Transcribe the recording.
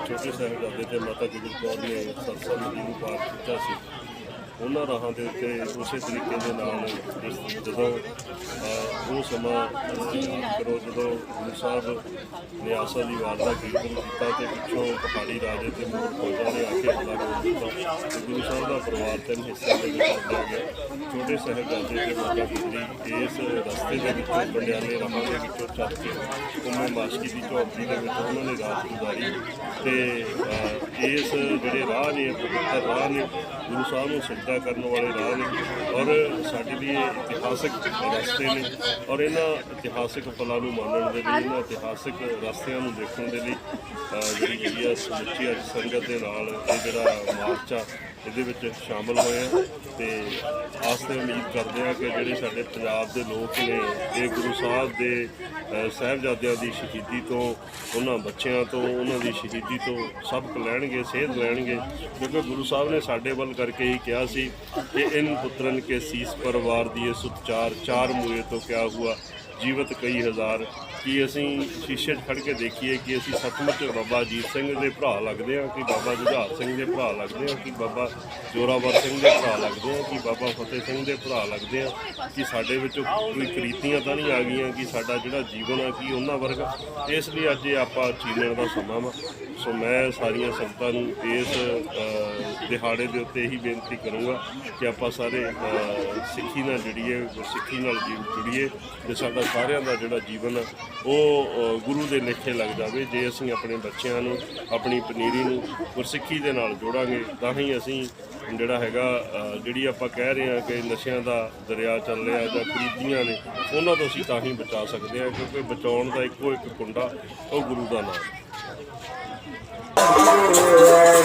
ਛੋਟੇ ਸਾਹਿਬਜ਼ਾਦੇ ਤੇ ਮਾਤਾ ਗੁਜਰ ਕੌਰ ਨੇ ਸਰਸਾ ਨਦੀ ਨੂੰ ਪਾਰ ਕੀਤਾ ਸੀ। ਉਹਨਾਂ ਰਾਹਾਂ ਦੇ ਉੱਤੇ ਉਸੇ ਤਰੀਕੇ ਦੇ ਨਾਲ ਜਦੋਂ ਉਹ ਸਮਾਂ ਕਰੋ ਜਦੋਂ ਗੁਰੂ ਸਾਹਿਬ ਨੇ ਆਸਾ ਦੀ ਵਾਰ ਦਾ ਕੀਰਤਨ ਕੀਤਾ ਤੇ ਪਿੱਛੋਂ ਪਹਾੜੀ ਰਾਜੇ ਤੇ ਮੋਰ ਫੌਜਾਂ ਨੇ ਆ ਕੇ ਹਮਲਾ ਕਰ ਦਿੱਤਾ। ਗੁਰੂ ਸਾਹਿਬ ਦਾ ਪਰਿਵਾਰ ਤਿੰਨ ਹਿੱਸਿਆਂ ਦੇ ਵਿੱਚ ਵੰਡਿਆ ਗਿਆ। ਛੋਟੇ ਸਾਹਿਬਜ਼ਾਦੇ ਤੇ ਮਾਤਾ ਗੁਜਰੀ ਇਸ ਰਸਤੇ ਦੇ ਵਿੱਚੋਂ ਬੰਡਿਆਲੇ ਰਾਹਾਂ ਦੇ ਵਿੱਚੋਂ ਚੱਲ ਕੇ ਉਹਨੇ ਮਾਸ਼ਕੀ ਦੀ ਝੌਂਪੜੀ ਦੇ ਵਿੱਚ ਉਹਨਾਂ ਨੇ ਰਾਤ ਗੁਜ਼ਾਰੀ। ਤੇ ਇਸ ਜਿਹੜੇ ਰਾਹ ਨੇ, ਪਵਿੱਤਰ ਰਾਹ ਨੇ, ਗੁਰੂ ਸਾਹਿਬ ਨੂੰ ਸਿੱਧਾ ਕਰਨ ਵਾਲੇ ਰਾਹ ਨੇ, ਔਰ ਸਾਡੇ ਲਈ ਇਹ ਇਤਿਹਾਸਕ ਰਸਤੇ ਨੇ, ਔਰ ਇਹਨਾਂ ਇਤਿਹਾਸਕ ਪਲਾਂ ਨੂੰ ਮੰਨਣ ਦੇ ਲਈ, ਇਹਨਾਂ ਇਤਿਹਾਸਕ ਰਸਤਿਆਂ ਨੂੰ ਦੇਖਣ ਦੇ ਲਈ ਜਿਹੜੀ ਜਿਹੜੀ ਆ ਸਮੁੱਚੀ ਅੱਜ ਸੰਗਤ ਦੇ ਨਾਲ ਇਹ ਜਿਹੜਾ ਮਾਰਚ ਆ ਇਹਦੇ ਵਿੱਚ ਸ਼ਾਮਲ ਹੋਏ ਆ। ਤੇ ਆਸ ਤੇ ਉਮੀਦ ਕਰਦੇ ਆ ਕਿ ਜਿਹੜੇ ਸਾਡੇ ਪੰਜਾਬ ਦੇ ਲੋਕ ਨੇ ਇਹ ਗੁਰੂ ਸਾਹਿਬ ਦੇ ਅਹ, ਸਾਹਿਬਜ਼ਾਦਿਆਂ ਦੀ ਸ਼ਹੀਦੀ ਤੋਂ ਉਹਨਾਂ ਬੱਚਿਆਂ ਤੋਂ ਉਹਨਾਂ ਦੀ ਸ਼ਹੀਦੀ ਤੋਂ ਸਬਕ ਲੈਣਗੇ ਸੇਧ ਲੈਣਗੇ। ਕਿਉਂਕਿ ਗੁਰੂ ਸਾਹਿਬ ਨੇ ਸਾਡੇ ਵੱਲ ਕਰਕੇ ਹੀ ਕਿਹਾ ਸੀ ਕਿ ਇਨ ਪੁੱਤਰਨ ਕੇ ਸੀਸ ਪਰਵਾਰ ਦੀਏ ਸੁਤਚਾਰ ਚਾਰ ਮੂਏ ਤੋਂ ਕਿਆ ਹੁਆ। ਜੀਵਤ ਕਈ ਹਜ਼ਾਰ, ਕਿ ਅਸੀਂ ਸ਼ੀਸ਼ੇ 'ਚ ਖੜ ਕੇ ਦੇਖੀਏ ਕਿ ਅਸੀਂ ਸੱਚਮੁੱਚ ਬਾਬਾ ਅਜੀਤ ਸਿੰਘ ਦੇ ਭਰਾ ਲੱਗਦੇ ਹਾਂ, ਕਿ ਬਾਬਾ ਜੁਝਾਰ ਸਿੰਘ ਦੇ ਭਰਾ ਲੱਗਦੇ ਹਾਂ, ਕਿ ਬਾਬਾ ਜੋਰਾਵਰ ਸਿੰਘ ਦੇ ਭਰਾ ਲੱਗਦੇ ਹਾਂ, ਕਿ ਬਾਬਾ ਫਤਿਹ ਸਿੰਘ ਦੇ ਭਰਾ ਲੱਗਦੇ ਹਾਂ, ਕਿ ਸਾਡੇ ਵਿੱਚੋਂ ਕੋਈ ਕ੍ਰੀਤੀਆਂ ਤਾਂ ਨਹੀਂ ਆ ਗਈਆਂ, ਕਿ ਸਾਡਾ ਜਿਹੜਾ ਜੀਵਨ ਆ, ਕੀ ਉਹਨਾਂ ਵਰਗਾ। ਇਸ ਲਈ ਅੱਜ ਇਹ ਆਪਾਂ ਚੀਨਣ ਦਾ ਸਮਾਂ ਵਾ। ਸੋ ਮੈਂ ਸਾਰੀਆਂ ਸੰਗਤਾਂ ਨੂੰ ਇਸ ਦਿਹਾੜੇ ਦੇ ਉੱਤੇ ਇਹੀ ਬੇਨਤੀ ਕਰੂੰਗਾ ਕਿ ਆਪਾਂ ਸਾਰੇ ਸਿੱਖੀ ਨਾਲ ਜੁੜੀਏ ਗੁਰਸਿੱਖੀ ਨਾਲ ਜੀ- ਜੁੜੀਏ ਤੇ ਸਾਡਾ ਸਾਰਿਆਂ ਦਾ ਜਿਹੜਾ ਜੀਵਨ ਆ, ਉਹ ਗੁਰੂ ਦੇ ਲੇਖੇ ਲੱਗ ਜਾਵੇ। ਜੇ ਅਸੀਂ ਆਪਣੇ ਬੱਚਿਆਂ ਨੂੰ ਆਪਣੀ ਪਨੀਰੀ ਨੂੰ ਗੁਰਸਿੱਖੀ ਦੇ ਨਾਲ ਜੋੜਾਂਗੇ ਤਾਂ ਹੀ ਅਸੀਂ ਜਿਹੜਾ ਹੈਗਾ ਜਿਹੜੀ ਆਪਾਂ ਕਹਿ ਰਹੇ ਹਾਂ ਕਿ ਨਸ਼ਿਆਂ ਦਾ ਦਰਿਆ ਚੱਲ ਰਿਹਾ ਜਾਂ ਕੁਰੀਤੀਆਂ ਨੇ ਉਹਨਾਂ ਤੋਂ ਅਸੀਂ ਤਾਂ ਹੀ ਬਚਾ ਸਕਦੇ ਹਾਂ ਕਿਉਂਕਿ ਬਚਾਉਣ ਦਾ ਇੱਕੋ ਇੱਕ ਕੁੰਡਾ ਉਹ ਗੁਰੂ ਦਾ ਨਾਮ